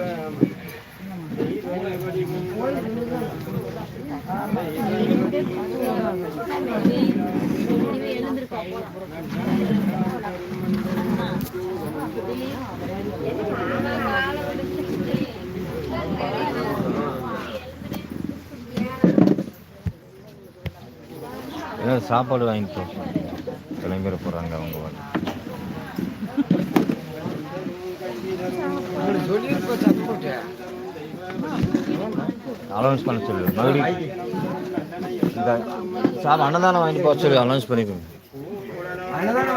ஏதாவது சாப்பாடு வாங்கிட்டு கிளம்பிட போகிறாங்க அவங்க வந்து అలౌన్స్ పని చూడు మళ్ళీ ఇంకా చాలా అన్నదానం అయిపోవచ్చు అలౌన్స్ పని అన్నదానం